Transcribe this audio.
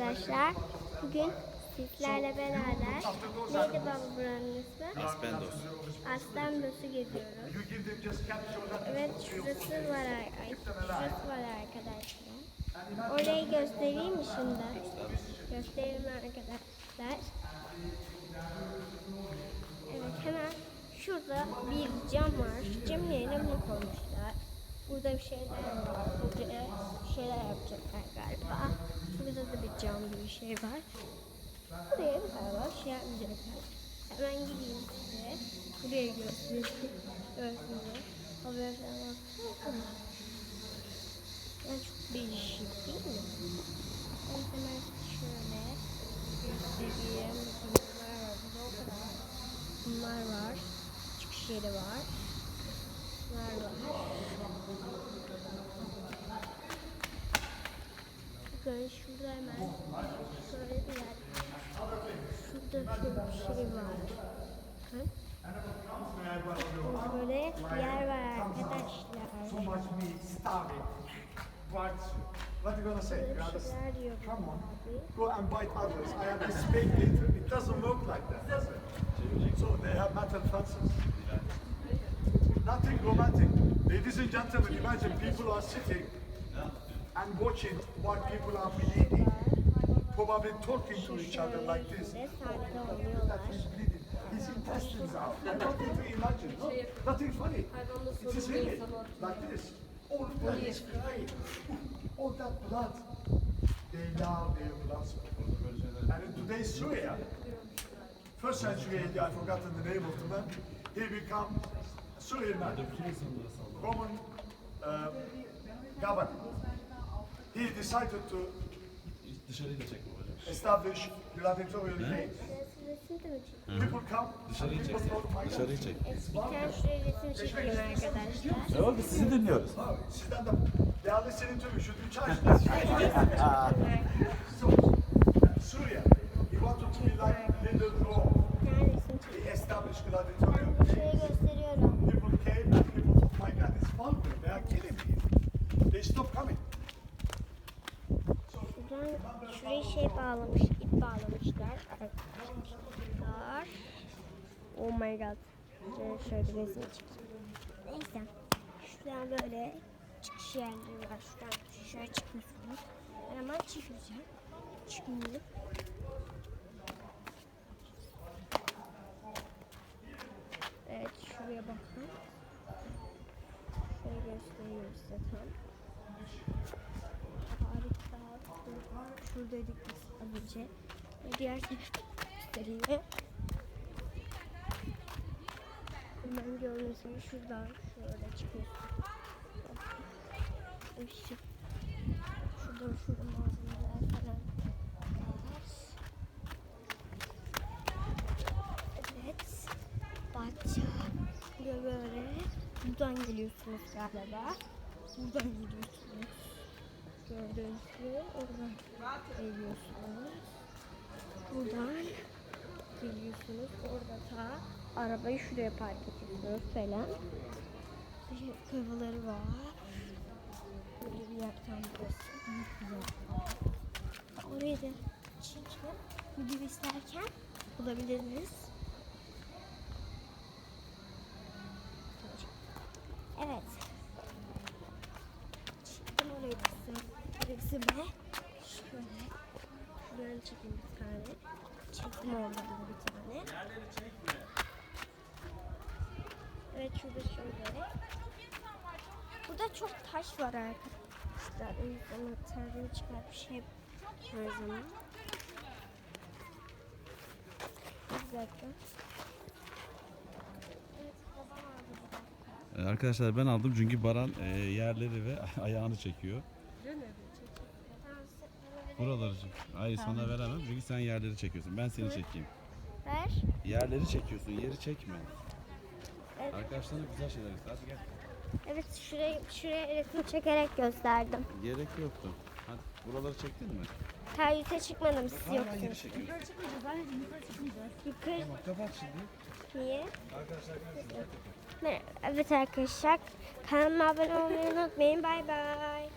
arkadaşlar. Bugün sizlerle beraber neydi baba buranın ismi? Aspendos. Aslandos'u geziyoruz. Evet şurası var, ar- ay, şurası var arkadaşlar. Orayı göstereyim mi şimdi? Göstereyim arkadaşlar. Evet hemen şurada bir cam var. Camın yerine bunu koymuşlar. Burada bir şeyler var. Buraya bir şeyler yapacaklar galiba. Burada da bir cam gibi bir şey var. Buraya galiba bir şey yapmayacaklar. Hemen gideyim size. Buraya göstereyim. Görsünler. Havaya falan baksana. Yani çok değişik değil mi? Ben hemen şöyle göstereyim. Bunlar var. Burada o kadar. Bunlar var. Çıkış yeri var. Bunlar var. Hemen şöyle bir yer. Şurada şöyle. So much meat. But what are you gonna say? You? Come on. Go and bite others. I anticipate later. It doesn't work like that, does it? So they have metal fences. Nothing romantic. Ladies and gentlemen, imagine people are sitting and watching what people are eating, probably talking to each other like this. Oynuyorlar. He's bleeding. His intestines out. I don't to imagine. No, nothing funny. It is really like this. All blood is crying. All that blood. They love their blood. And in today's Syria, first century AD, I've forgotten the name of the man, he become Syrian man, Roman uh, governor. He decided to Dışarıyı da çek establish gladiatorial games. People come, Dışarıyı çek. people go, my God, Dışarıyı çek. Bir tane şuraya resim çekeyim arkadaşlar. Ne oldu? Sizi dinliyoruz. Sizden de değerli senin tüm şu üç açtınız. So, Syria, he wanted to be like little Rome. Bir tane resim çekeyim. He established gladiatorial Şurayı games. gösteriyorum. People came and people thought, my God, it's vulgar. They are killing me. They stopped coming. Şuradan şurayı şey bağlamış, ip bağlamışlar arkadaşlar. Oh my god. Şöyle, şöyle resim çekeyim. Neyse. Şuradan böyle çıkış yerleri var. Şuradan şöyle çıkıyorsunuz. Ben hemen çıkacağım. Çıkmayayım. Evet şuraya bakın. Şöyle göstereyim size tam. Harika. Şuradaydık biz az önce. Ve diğer tarafı göstereyim. Hemen gibi şuradan şöyle çıkıyorsun. Işık. Şuradan şurada malzemeler falan. Evet. Bahçe. Böyle. Buradan geliyorsunuz galiba. Buradan geliyorsunuz. Gördüğünüz gibi oradan geliyorsunuz. Buradan geliyorsunuz. Orada ta arabayı şuraya park ediyorsunuz falan. Kapıları var. Böyle bir yer tam burası. Orayı da çekim video isterken bulabilirsiniz. Resime. Şöyle. Şuradan çekeyim bir tane. Çektim da bir tane. Evet şurada şöyle. Burada çok taş var arkadaşlar. O yüzden anahtarını çıkarıp şey her zaman. Bir dakika. Ee, Arkadaşlar ben aldım çünkü Baran e, yerleri ve ayağını çekiyor. Tamam, sen- Buraları çek. Hayır sana veremem çünkü sen yerleri çekiyorsun. Ben seni çekeyim. Ver. Yerleri çekiyorsun, yeri çekme. Evet. Arkadaşlarına güzel şeyler iste. Hadi gel. Evet şuraya, şuraya resim çekerek gösterdim. Gerek yoktu. Hadi buraları çektin mi? Tercihte çıkmadım siz Hala yeri yoksunuz. çekiyorsun. Yukarı Tamam kapat şimdi. niye? Arkadaşlar görüşürüz. Mer- Evet arkadaşlar kanalıma abone olmayı unutmayın. Bay bay.